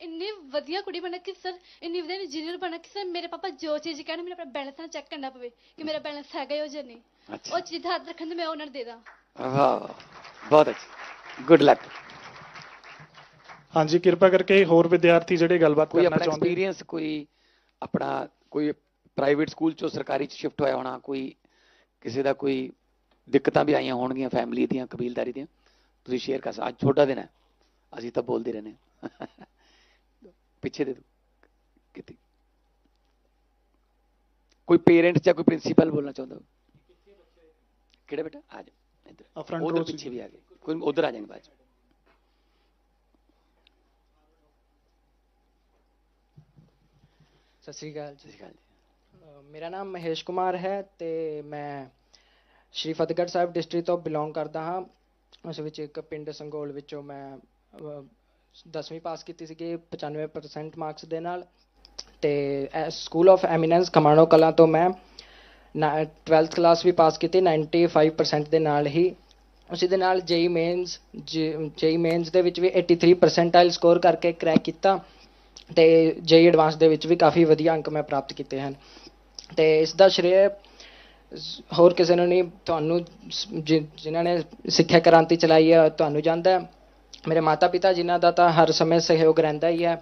ਇੰਨੀ ਵਧੀਆ ਕੁੜੀ ਬਣਾ ਕਿ ਸਰ ਇੰਨੀ ਵਧੀਆ ਇੰਜੀਨੀਅਰ ਬਣਾ ਕਿ ਸਰ ਮੇਰੇ ਪਾਪਾ ਜੋ ਚੀਜ਼ ਕਹਿਣ ਮੈਨੂੰ ਆਪਣਾ ਬੈਲੈਂਸ ਨਾ ਚੈੱਕ ਕਰਨਾ ਪਵੇ ਕਿ ਮੇਰਾ ਬੈਲੈਂਸ ਹੈਗਾ ਜਾਂ ਜਾਂ ਨਹੀਂ। ਅੱਛਾ। ਉਹ ਚੀਜ਼ ਦਾ ਹੱਥ ਰੱਖਣ ਤੇ ਮੈਂ ਉਹਨਾਂ ਨੂੰ ਦੇ ਦਾਂ। ਵਾਹ ਬਹੁਤ ਅੱਛਾ। ਗੁੱਡ ਲੱਕ ਹਾਂਜੀ ਕਿਰਪਾ ਕਰਕੇ ਹੋਰ ਵਿਦਿਆਰਥੀ ਜਿਹੜੇ ਗੱਲਬਾਤ ਕੋਈ ਕਰਨਾ ਆਪਣਾ ਚਾਹੁੰਦੇ ਐਕਸਪੀਰੀਅੰਸ ਕੋਈ ਆਪਣਾ ਕੋਈ ਪ੍ਰਾਈਵੇਟ ਸਕੂਲ ਚੋਂ ਸਰਕਾਰੀ ਚ ਸ਼ਿਫਟ ਹੋਇਆ ਹੋਣਾ ਕੋਈ ਕਿਸੇ ਦਾ ਕੋਈ ਦਿੱਕਤਾਂ ਵੀ ਆਈਆਂ ਹੋਣਗੀਆਂ ਫੈਮਿਲੀ ਦੀਆਂ ਕਬੀਲਦਾਰੀ ਦੀਆਂ ਤੁਸੀਂ ਸ਼ੇਅਰ ਕਰ ਸਕਦੇ ਅੱਜ ਛੋਟਾ ਦਿਨ ਹੈ। ਅਸੀਂ ਤਾਂ ਬੋਲਦੇ ਰਹਿੰਦੇ ਹਾਂ। ਪਿੱਛੇ ਦੇ ਕਿਤੇ। ਕੋਈ ਪੇਰੈਂਟ ਜਾਂ ਕੋਈ ਪ੍ਰਿੰਸੀਪਲ ਬੋਲਣਾ ਚਾਹੁੰਦਾ ਹੋ ਕਿਹੜਾ ਬੇਟਾ? ਆ ਜਾ। ਇੱਧਰ। row 'ਚ ਪਿੱਛੇ ਵੀ ਆ ਗਏ। ਕੋਈ ਉਧਰ ਆ ਜਾਣਗੇ ਬਾਅਦ। ਸਤਿ ਸ੍ਰੀ ਅਕਾਲ ਸਤਿ ਸ਼੍ਰੀ ਅਕਾਲ ਮੇਰਾ ਨਾਮ ਮਹੇਸ਼ ਕੁਮਾਰ ਹੈ ਤੇ ਮੈਂ ਸ਼੍ਰੀ ਫਤਿਹਗੜ੍ਹ ਸਾਹਿਬ ਡਿਸਟ੍ਰਿਕਟ ਤੋਂ ਬਿਲੋਂਗ ਕਰਦਾ ਹਾਂ। ਉਸ ਵਿੱਚ ਇੱਕ ਪਿੰਡ ਸੰਗੋਲ ਵਿੱਚੋਂ ਮੈਂ 10ਵੀਂ ਪਾਸ ਕੀਤੀ ਸੀਗੀ 95% ਮਾਰਕਸ ਦੇ ਨਾਲ। ਤੇ school of eminence Khamano Kalan ਤੋਂ ਮੈਂ 12th ਕਲਾਸ ਵੀ ਪਾਸ ਕੀਤੀ 95% ਦੇ ਨਾਲ ਹੀ। ਉਸੇ ਦੇ ਨਾਲ ਜੇਈ ਮੇਨਸ ਜੇਈ ਮੇਨਸ ਦੇ ਵਿੱਚ ਵੀ 83 ਪਰਸੈਂਟਾਈਲ ਸਕੋਰ ਕਰਕੇ ਕਰੈਕ ਕੀਤਾ ਤੇ ਜੇਈ ਐਡਵਾਂਸ ਦੇ ਵਿੱਚ ਵੀ ਕਾਫੀ ਵਧੀਆ ਅੰਕ ਮੈਂ ਪ੍ਰਾਪਤ ਕੀਤੇ ਹਨ। ਤੇ ਇਸ ਦਾ ਸ਼੍ਰੇਅ ਹੋਰ ਕਿਸੇ ਨੂੰ ਨਹੀਂ, ਤੁਹਾਨੂੰ ਜਿ- ਜਿਨ੍ਹਾਂ ਨੇ ਸਿੱਖਿਆ ਕ੍ਰਾਂਤੀ ਚਲਾਈ ਹੈ ਤੁਹਾਨੂੰ ਜਾਂਦਾ ਹੈ। ਮੇਰੇ ਮਾਤਾ ਪਿਤਾ ਜਿਨ੍ਹਾਂ ਦਾ ਤਾਂ ਹਰ ਸਮੇਂ ਸਹਿਯੋਗ ਰਹਿੰਦਾ ਹੀ ਹੈ